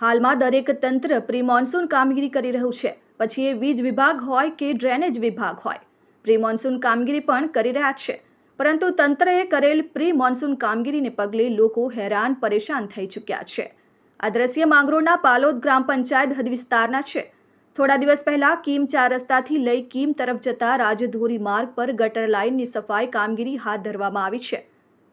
હાલમાં દરેક તંત્ર પ્રી મોન્સૂન કામગીરી કરી રહ્યું છે. પછી એ વીજ વિભાગ હોય કે ડ્રેનેજ વિભાગ હોય. પ્રી મોન્સૂન કામગીરી પણ કરી રહ્યા છે. પરંતુ તંત્રએ કરેલ પ્રી મોન્સૂન કામગીરીને પગલે લોકો હેરાન પરેશાન થઈ ચૂક્યા છે. આ દ્રશ્ય માંગરોળના પાલોદ ગ્રામ પંચાયત હદ વિસ્તારના છે. થોડા દિવસ પહેલા કીમ ચાર રસ્તાથી લઈ કીમ તરફ જતા રાજધોરી માર્ગ પર ગટર લાઇનની સફાઈ કામગીરી હાથ ધરવામાં આવી છે.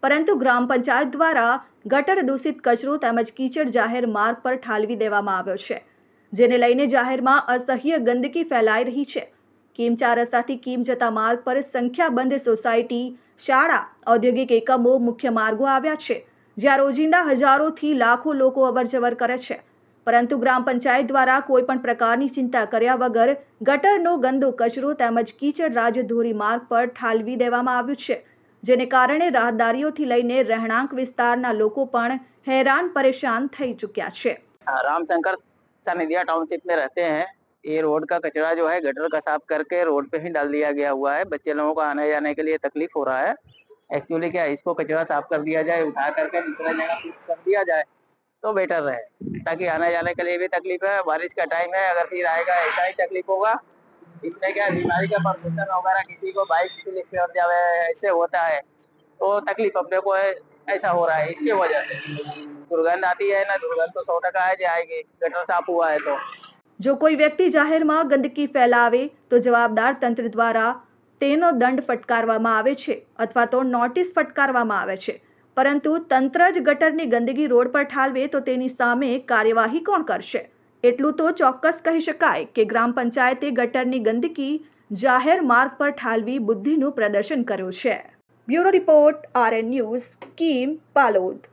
પરંતુ ગ્રામ પંચાયત દ્વારા ગટર દૂષિત કચરો તેમજ કીચડ જાહેર માર્ગ પર ઠાલવી દેવામાં આવ્યો છે, જેને લઈને જાહેરમાં અસહ્ય ગંદકી ફેલાઈ રહી છે. કીમ ચાર રસ્તાથી કીમ જતા માર્ગ પર સંખ્યાબંધ સોસાયટી, શાળા, ઔદ્યોગિક એકમો, મુખ્ય માર્ગો આવ્યા છે, જ્યાં રોજિંદા હજારોથી લાખો લોકો અવરજવર કરે છે. પરંતુ ગ્રામ પંચાયત દ્વારા કોઈ પણ પ્રકારની ચિંતા કર્યા વગર ગટરનો ગંદો કચરો તેમજ કીચડ રાજધોરી માર્ગ પર ઠાલવી દેવામાં આવ્યું છે. જેને કારણે રાહદારીઓથી લઈને રહેણાંક વિસ્તારના લોકો પણ હેરાન પરેશાન થઈ ચૂક્યા છે हाँ, रामशंकर सानिधिया टाउनशिप में रहते हैं ये रोड का कचरा जो है गटर का साफ करके रोड पे ही डाल दिया गया हुआ है बच्चे लोगों को आने जाने के लिए तकलीफ हो रहा है एक्चुअली क्या है, इसको कचरा साफ कर दिया जाए उठा करके दूसरा जगह शिफ्ट कर दिया जाए तो बेटर रहे ताकि आने जाने के लिए भी तकलीफ है बारिश का टाइम है अगर फिर आएगा ऐसा ही तकलीफ होगा इसमें क्या है, बीमारी का प्रदूषण वगैरह किसी को बाइक स्लिप कर जावे ऐसे होता है तो तकलीफ अपने को है ऐसा हो रहा है इसकी वजह से दुर्गंध आती है ना दुर्गंध तो सौ टका है जो आएगी गटर साफ हुआ है तो જો કોઈ વ્યક્તિ જાહેરમાં ગંદકી ફેલાવે તો જવાબદાર તંત્ર દ્વારા તેનો દંડ ફટકારવામાં આવે છે અથવા તો નોટિસ ફટકારવામાં આવે છે પરંતુ તંત્ર જ ગટરની ગંદકી રોડ પર ઠાલવે તો તેની સામે કાર્યવાહી કોણ કરશે એટલું તો ચોક્કસ કહી શકાય કે ગ્રામ પંચાયતે ગટરની ગંદકી જાહેર માર્ગ પર ઠાલવી બુદ્ધિનું પ્રદર્શન કર્યું છે. Bureau report RN news, Kim, Palod.